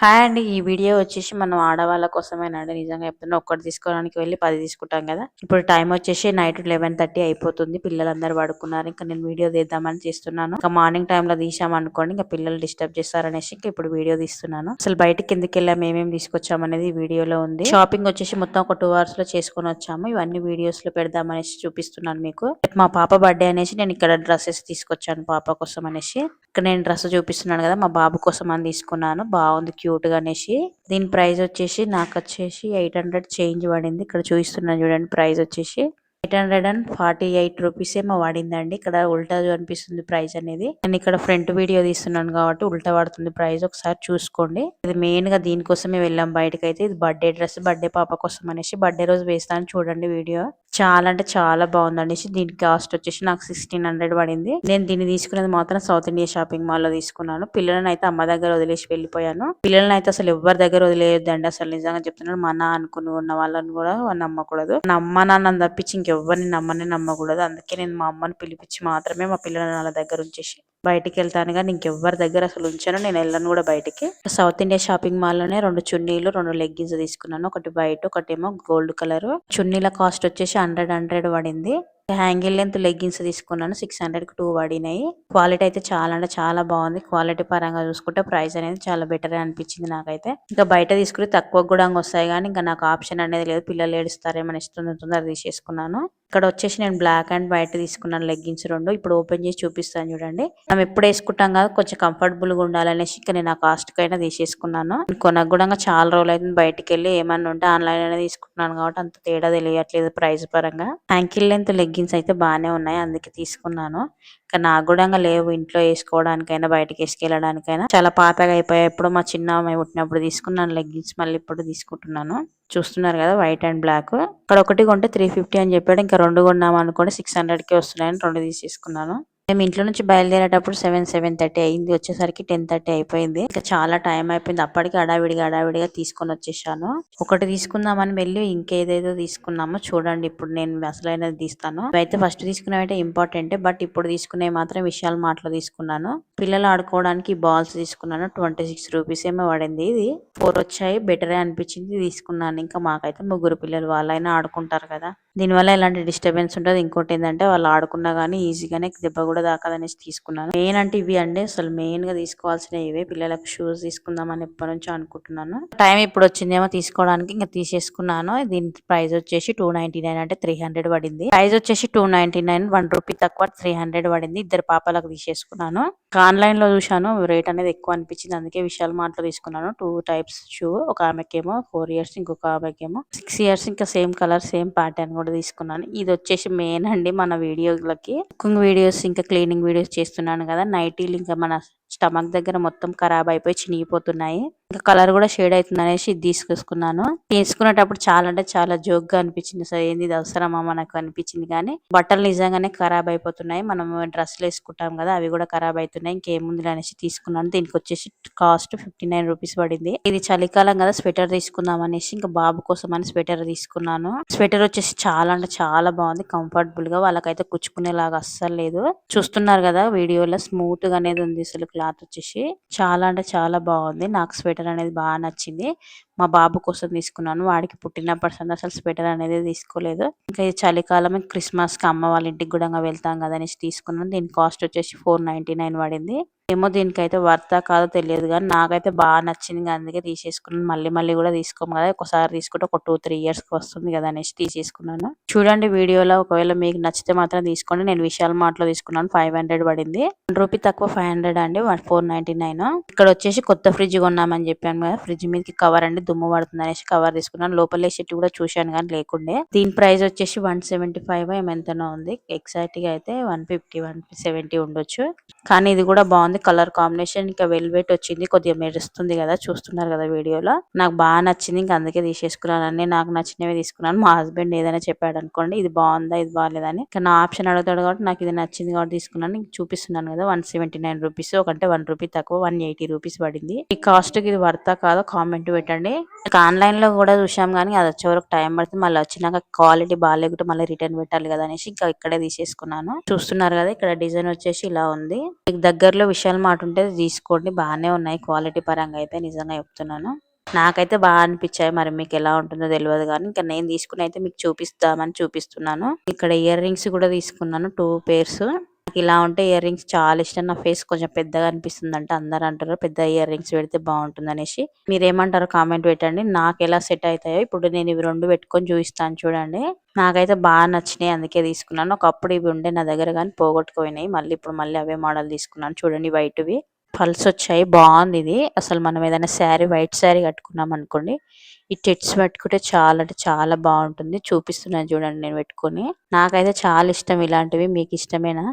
Hi అండి. ఈ video వచ్చేసి మనం ఆడవాళ్ళ కోసమేనండి. నిజంగా చెప్తున్నా. ఒక్కటి తీసుకోవడానికి వెళ్ళి పది తీసుకుంటాం కదా! ఇప్పుడు టైం వచ్చేసి నైట్ 11:30 అయిపోతుంది. పిల్లలందరూ పడుకున్నారు. ఇంకా నేను వీడియో తీద్దామని చేస్తున్నాను ఇంకా మార్నింగ్ టైంలో తీసామనుకోండి ఇంకా పిల్లలు డిస్టర్బ్ చేస్తారనేసి ఇంకా ఇప్పుడు వీడియో తీస్తున్నాను. అసలు బయట ఎందుకు వెళ్ళాము ఏమేమి తీసుకొచ్చామనేది వీడియోలో ఉంది. షాపింగ్ వచ్చేసి మొత్తం ఒక టూ అవర్స్లో చేసుకొని వచ్చాము. ఇవన్నీ వీడియోస్లో పెడదామనేసి చూపిస్తున్నాను మీకు. మా పాప బర్త్డే అనేసి నేను ఇక్కడ డ్రెస్సెస్ తీసుకొచ్చాను పాప కోసం అనేసి. ఇక్కడ నేను డ్రెస్ చూపిస్తున్నాను కదా మా బాబు కోసం అని తీసుకున్నాను. బాగుంది క్యూట్గా అనేసి. దీని ప్రైస్ వచ్చేసి నాకు వచ్చేసి ఎయిట్ హండ్రెడ్ చేంజ్ పడింది. ఇక్కడ చూపిస్తున్నాను చూడండి ప్రైస్ వచ్చేసి eight hundred and forty eight rupees ఏమో పడిందండి. ఇక్కడ ఉల్టా అనిపిస్తుంది ప్రైస్ అనేది. నేను ఇక్కడ ఫ్రంట్ వీడియో తీస్తున్నాను కాబట్టి ఉల్టా పడుతుంది ప్రైస్ ఒకసారి చూసుకోండి. ఇది మెయిన్గా దీనికోసమే వెళ్ళాం బయటకి అయితే ఇది బర్త్డే డ్రెస్ బర్త్డే పాప కోసం అనేసి బర్త్డే రోజు వేస్తాను చూడండి వీడియో. చాలా అంటే చాలా బాగుంది అనేసి దీని కాస్ట్ వచ్చేసి నాకు సిక్స్టీన్ హండ్రెడ్ పడింది. నేను దీన్ని తీసుకునేది మాత్రం సౌత్ ఇండియా షాపింగ్ మాల్లో తీసుకున్నాను. పిల్లలని అయితే అమ్మ దగ్గర వదిలేసి వెళ్ళిపోయాను. పిల్లలని అయితే అసలు ఎవరి దగ్గర వదిలేయొద్దండి అసలు నిజంగా చెప్తున్నాను. మన అనుకుని ఉన్న వాళ్ళని కూడా నమ్మకూడదు. నా అమ్మ నాన్నని తప్పించి ఇంకెవ్వరిని నమ్మని నమ్మకూడదు. అందుకే నేను మా అమ్మని పిలిపించి మాత్రమే మా పిల్లలని వాళ్ళ దగ్గర ఉంచేసి బయటికి వెళ్తాను కానీ ఇంకెవ్వరి దగ్గర అసలు ఉంచాను నేను వెళ్ళను కూడా బయటికి. సౌత్ ఇండియా షాపింగ్ మాల్లోనే రెండు చున్నీలు రెండు లెగ్గిన్స్ తీసుకున్నాను. ఒకటి వైట్ ఒకటి ఏమో గోల్డ్ కలర్ చున్నీల కాస్ట్ వచ్చేసి హండ్రెడ్ హండ్రెడ్ పడింది. హ్యాంగిల్ లెంత్ లెగ్గిన్స్ తీసుకున్నాను సిక్స్ హండ్రెడ్కి టూ పడినాయి. క్వాలిటీ అయితే చాలా అంటే చాలా బాగుంది. క్వాలిటీ పరంగా చూసుకుంటే ప్రైస్ అనేది చాలా బెటర్ అనిపించింది నాకైతే. ఇంకా బయట తీసుకుంటే తక్కువ కూడా వస్తాయి కానీ ఇంకా నాకు ఆప్షన్ అనేది లేదు. పిల్లలు ఏడుస్తారేమని ఉంటుంది తొందర తీసేసుకున్నాను. ఇక్కడ వచ్చేసి నేను బ్లాక్ అండ్ వైట్ తీసుకున్నాను లెగ్గిన్స్ రెండు. ఇప్పుడు ఓపెన్ చేసి చూపిస్తాను చూడండి. మనం ఎప్పుడు వేసుకుంటాం కదా కొంచెం కంఫర్టబుల్గా ఉండాలనేసి ఇంకా నేను ఆ కాస్ట్ అయినా తీసేసుకున్నాను. కొనకు కూడా చాలా రోజులు అయితే బయటికి వెళ్ళి ఏమన్నా ఉంటే ఆన్లైన్ అయినా తీసుకుంటున్నాను కాబట్టి అంత తేడా తెలియట్లేదు ప్రైస్ పరంగా. యాంకిల్ లెంత్ లెగ్గిన్స్ అయితే బాగానే ఉన్నాయి అందుకే తీసుకున్నాను. ఇంకా నాకు కూడా లేవు ఇంట్లో వేసుకోవడానికైనా బయటకి వేసుకెళ్ళడానికైనా. చాలా పాతగా అయిపోయాయి ఎప్పుడు మా చిన్న అమ్మాయి పుట్టినప్పుడు తీసుకున్నాను లెగ్గిన్స్ మళ్ళీ ఇప్పుడు తీసుకుంటున్నాను. చూస్తున్నారు కదా వైట్ అండ్ బ్లాక్. ఇక్కడ ఒకటి కొంటే త్రీ ఫిఫ్టీ అని చెప్పాడు. ఇంకా రెండు కొన్నాం అనుకోండి సిక్స్ హండ్రెడ్కి వస్తున్నాయని రెండు తీసేసుకున్నాను. మేము ఇంట్లో నుంచి బయలుదేరేటప్పుడు సెవెన్ సెవెన్ థర్టీ అయింది. వచ్చేసరికి టెన్ థర్టీ అయిపోయింది. ఇంకా చాలా టైం అయిపోయింది. అప్పటికి అడావిడిగా అడావిడిగా తీసుకొని వచ్చేసాను. ఒకటి తీసుకుందామని వెళ్ళి ఇంకేదేదో తీసుకున్నామో. చూడండి ఇప్పుడు నేను అసలైనది తీస్తాను. అయితే ఫస్ట్ తీసుకునేవి ఇంపార్టెంట్ బట్ ఇప్పుడు తీసుకునే మాత్రం విషయాలు మాటలు తీసుకున్నాను. పిల్లలు ఆడుకోవడానికి బాల్స్ తీసుకున్నాను. ట్వంటీ సిక్స్ రూపీస్ ఏమో పడింది ఇది. ఫోర్ వచ్చాయి. బెటరే అనిపించింది. తీసుకున్నాను. ఇంకా మాకైతే ముగ్గురు పిల్లలు వాళ్ళైనా ఆడుకుంటారు కదా. దీనివల్ల ఎలాంటి డిస్టర్బెన్స్ ఉంటుంది? ఇంకోటి ఏంటంటే వాళ్ళు ఆడుకున్నా కానీ ఈజీగానే దెబ్బ కూడా దాకదనేసి తీసుకున్నాను. మెయిన్ అంటే ఇవి అండి. అసలు మెయిన్గా తీసుకోవాల్సిన ఇవే. పిల్లలకు షూస్ తీసుకుందామని ఎప్పటి నుంచో అనుకుంటున్నాను. టైం ఇప్పుడు వచ్చిందేమో తీసుకోవడానికి ఇంకా తీసేసుకున్నాను. దీని ప్రైస్ వచ్చేసి టూ నైన్టీ నైన్ అంటే త్రీ హండ్రెడ్ పడింది. ప్రైస్ వచ్చేసి two ninety nine one rupee తక్కువ త్రీ హండ్రెడ్ పడింది. ఇద్దరు పాపలకు తీసేసుకున్నాను. ఆన్లైన్లో చూశాను. రేట్ అనేది ఎక్కువ అనిపించింది. అందుకే విశాల్ మార్ట్లో తీసుకున్నాను. టూ టైప్స్ షూ ఒక ఆమెకేమో ఫోర్ ఇయర్స్ ఇంకొక ఆమెకేమో సిక్స్ ఇయర్స్ ఇంకా సేమ్ కలర్ సేమ్ ప్యాటర్న్ కూడా తీసుకున్నాను. ఇది వచ్చేసి మెయిన్ అండి మన వీడియోలకి. కుకింగ్ వీడియోస్ ఇంకా క్లీనింగ్ వీడియోస్ చేస్తున్నాను కదా. నైటీలు ఇంకా మన స్టమక్ దగ్గర మొత్తం ఖరాబ్ అయిపోయి చినిగిపోతున్నాయి. ఇంకా కలర్ కూడా షేడ్ అవుతుంది అనేసి ఇది తీసుకొసుకున్నాను తీసుకునేటప్పుడు చాలా అంటే చాలా జోక్గా అనిపించింది. సార్ ఏంది ఇది అవసరమా? మనకు అనిపించింది కానీ బట్టలు నిజంగానే ఖరాబ్ అయిపోతున్నాయి. మనం డ్రెస్సులు వేసుకుంటాం కదా అవి కూడా ఖరాబ్ అవుతున్నాయి. ఇంకేముంది అనేసి తీసుకున్నాను. దీనికి వచ్చేసి కాస్ట్ ఫిఫ్టీ నైన్ రూపీస్ పడింది. ఇది చలికాలం కదా స్వెటర్ తీసుకుందాం అనేసి ఇంకా బాబు కోసం అని స్వెటర్ తీసుకున్నాను. స్వెటర్ వచ్చేసి చాలా అంటే చాలా బాగుంది. కంఫర్టబుల్గా వాళ్ళకైతే కుచ్చుకునేలాగా అస్సలు లేదు. చూస్తున్నారు కదా వీడియోలో స్మూత్గా అనేది ఉంది అసలు క్లాత్ వచ్చేసి చాలా అంటే చాలా బాగుంది. నాకు స్వెటర్ అనేది బాగా నచ్చింది. మా బాబు కోసం తీసుకున్నాను. వాడికి పుట్టినప్పటి సంది అసలు స్వెటర్ అనేది తీసుకోలేదు. ఇంకా ఈ చలికాలం క్రిస్మస్కి అమ్మ వాళ్ళ ఇంటికి కూడా వెళ్తాం కదా అనేసి తీసుకున్నాను. దీని కాస్ట్ వచ్చేసి ఫోర్ నైన్టీ నైన్ పడింది. ఏమో దీనికైతే వర్తా కాదో తెలియదు కానీ నాకైతే బాగా నచ్చింది అందుకే తీసేసుకున్నాను. మళ్ళీ మళ్ళీ కూడా తీసుకోము కదా ఒకసారి తీసుకుంటే ఒక టూ త్రీ ఇయర్స్కి వస్తుంది కదా అనేసి తీసేసుకున్నాను. చూడండి వీడియోలో ఒకవేళ మీకు నచ్చితే మాత్రం తీసుకోండి. నేను విశాల్ మార్ట్లో తీసుకున్నాను ఫైవ్ హండ్రెడ్ పడింది. వన్ రూపీ తక్కువ ఫైవ్ హండ్రెడ్ అండి వన్ ఫోర్ నైన్టీ నైన్. ఇక్కడ వచ్చేసి కొత్త ఫ్రిడ్జ్ కొన్నామని చెప్పాను కదా ఫ్రిడ్జ్ మీదకి కవర్ అండి దుమ్ము పడుతుంది అనేసి కవర్ తీసుకున్నాను. లోపల సెట్ కూడా చూశాను కానీ లేకుండే. దీని ప్రైస్ వచ్చేసి వన్ సెవెంటీ ఫైవ్ ఎంతనో ఉంది. ఎగ్జాక్ట్గా అయితే వన్ ఫిఫ్టీ వన్ సెవెంటీ ఉండొచ్చు. కానీ ఇది కూడా బాగుంది. కలర్ కాంబినేషన్ ఇంకా వెల్వెట్ వచ్చింది. కొద్దిగా మెరుస్తుంది కదా చూస్తున్నారు కదా వీడియోలో. నాకు బాగా నచ్చింది ఇంకా అందుకే తీసేసుకున్నాను. అన్ని నాకు నచ్చినవి తీసుకున్నాను. మా హస్బెండ్ ఏదైనా చెప్పాడు అనుకోండి ఇది బాగుందా ఇది బాగాలేదని. ఇంకా నా ఆప్షన్ అడుగుతాడు కాబట్టి నాకు ఇది నచ్చింది కాబట్టి తీసుకున్నాను. చూపిస్తున్నాను కదా వన్ సెవెంటీ నైన్ రూపీస్ ఒకంటే వన్ రూపీ తక్కువ వన్ ఎయిటీ రూపీస్ పడింది. ఈ కాస్ట్కి ఇది వర్తా కాదో కామెంట్ పెట్టండి. ఆన్లైన్లో కూడా చూసాం కానీ అది వచ్చే వరకు టైం పడుతుంది. మళ్ళీ వచ్చినాక క్వాలిటీ బాగాలేకుంటే మళ్ళీ రిటర్న్ పెట్టాలి కదా అనేసి ఇంకా ఇక్కడే తీసేసుకున్నాను. చూస్తున్నారు కదా ఇక్కడ డిజైన్ వచ్చేసి ఇలా ఉంది. మీకు దగ్గరలో విశాల్ మాట ఉంటే తీసుకోండి. బాగానే ఉన్నాయి. క్వాలిటీ పరంగా అయితే నిజంగా చెప్తున్నాను. నాకైతే బాగా అనిపించాయి. మరి మీకు ఎలా ఉంటుందో తెలియదు కానీ ఇంకా నేను తీసుకుని అయితే మీకు చూపిస్తామని చూపిస్తున్నాను. ఇక్కడ ఇయర్ రింగ్స్ కూడా తీసుకున్నాను. Two pairs. నాకు ఇలా ఉంటే ఇయర్ రింగ్స్ చాలా ఇష్టం. నా ఫేస్ కొంచెం పెద్దగా అనిపిస్తుంది అంటే అందరు అంటారు పెద్ద ఇయర్ రింగ్స్ పెడితే బాగుంటుంది అనేసి మీరేమంటారు కామెంట్ పెట్టండి. నాకు ఎలా సెట్ అవుతాయో ఇప్పుడు నేను ఇవి రెండు పెట్టుకొని చూపిస్తాను చూడండి. నాకైతే బాగా నచ్చినాయి అందుకే తీసుకున్నాను. ఒకప్పుడు ఇవి ఉండే నా దగ్గర కానీ పోగొట్టుకుపోయినాయి. మళ్ళీ ఇప్పుడు మళ్ళీ అవే మోడల్ తీసుకున్నాను. చూడండి వైట్వి. పల్స్ వచ్చాయి. బాగుంది ఇది. అసలు మనం ఏదైనా శారీ వైట్ శారీ కట్టుకున్నాం అనుకోండి ఈ టెట్స్ పెట్టుకుంటే చాలా అంటే చాలా బాగుంటుంది. చూపిస్తున్నాను చూడండి నేను పెట్టుకొని. నాకైతే చాలా ఇష్టం ఇలాంటివి. మీకు ఇష్టమేనా?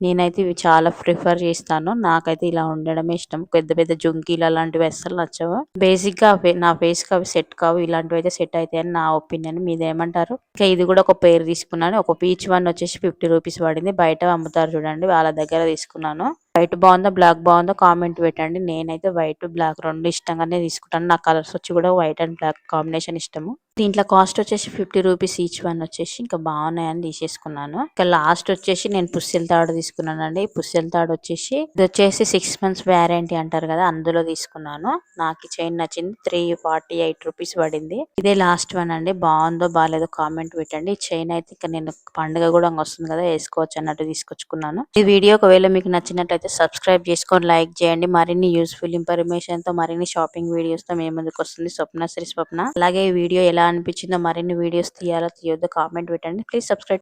నేనైతే ఇవి చాలా ప్రిఫర్ చేస్తాను. నాకైతే ఇలా ఉండడమే ఇష్టం. పెద్ద పెద్ద జుంకీలు అలాంటివి అస్సలు నచ్చవు. బేసిక్గా నా ఫేస్కి అవి సెట్ కావు. ఇలాంటివి అయితే సెట్ అవుతాయని నా ఒపీనియన్. మీదేమంటారు ఇంకా ఇది కూడా ఒక పేరు తీసుకున్నాను. ఒక పీచ్ వన్ వచ్చేసి ఫిఫ్టీ రూపీస్ పడింది. బయట అమ్ముతారు చూడండి. వాళ్ళ దగ్గర తీసుకున్నాను. వైట్ బాగుందో బ్లాక్ బాగుందో కామెంట్ పెట్టండి. నేనైతే వైట్ బ్లాక్ రెండు ఇష్టంగానే తీసుకుంటాను. నా కలర్స్ వచ్చి కూడా వైట్ అండ్ బ్లాక్ కాంబినేషన్ ఇష్టము. దీంట్లో కాస్ట్ వచ్చేసి ఫిఫ్టీ రూపీస్ ఈచ్ వన్ వచ్చేసి ఇంకా బాగున్నాయని తీసేసుకున్నాను. ఇంకా లాస్ట్ వచ్చేసి నేను పుస్సెల తాడు తీసుకున్నాను అండి పుస్తెల తాడు వచ్చేసి ఇది వచ్చేసి సిక్స్ మంత్స్ వ్యారంటీ అంటారు కదా అందులో తీసుకున్నాను. నాకు చైన్ నచ్చింది. త్రీ ఫార్టీ ఎయిట్ రూపీస్ పడింది. ఇదే లాస్ట్ వన్ అండి. బాగుందో బాగాలేదో కామెంట్ పెట్టండి. చైన్ అయితే ఇంకా నేను పండుగ కూడా వస్తుంది కదా వేసుకోవచ్చు అన్నట్టు తీసుకొచ్చుకున్నాను. ఈ వీడియో ఒకవేళ మీకు నచ్చినట్లయితే సబ్స్క్రైబ్ చేసుకొని లైక్ చేయండి. మరిన్ని యూస్ఫుల్ ఇన్ఫర్మేషన్తో మరిన్ని షాపింగ్ వీడియోస్తో మేము ముందుకు వస్తుంది స్వప్న శ్రీ స్వప్న. అలాగే ఈ వీడియో ఎలా అనిపించిందో మరిన్ని వీడియోస్ తీయాలో తీయొద్దో కామెంట్ పెట్టండి. Please subscribe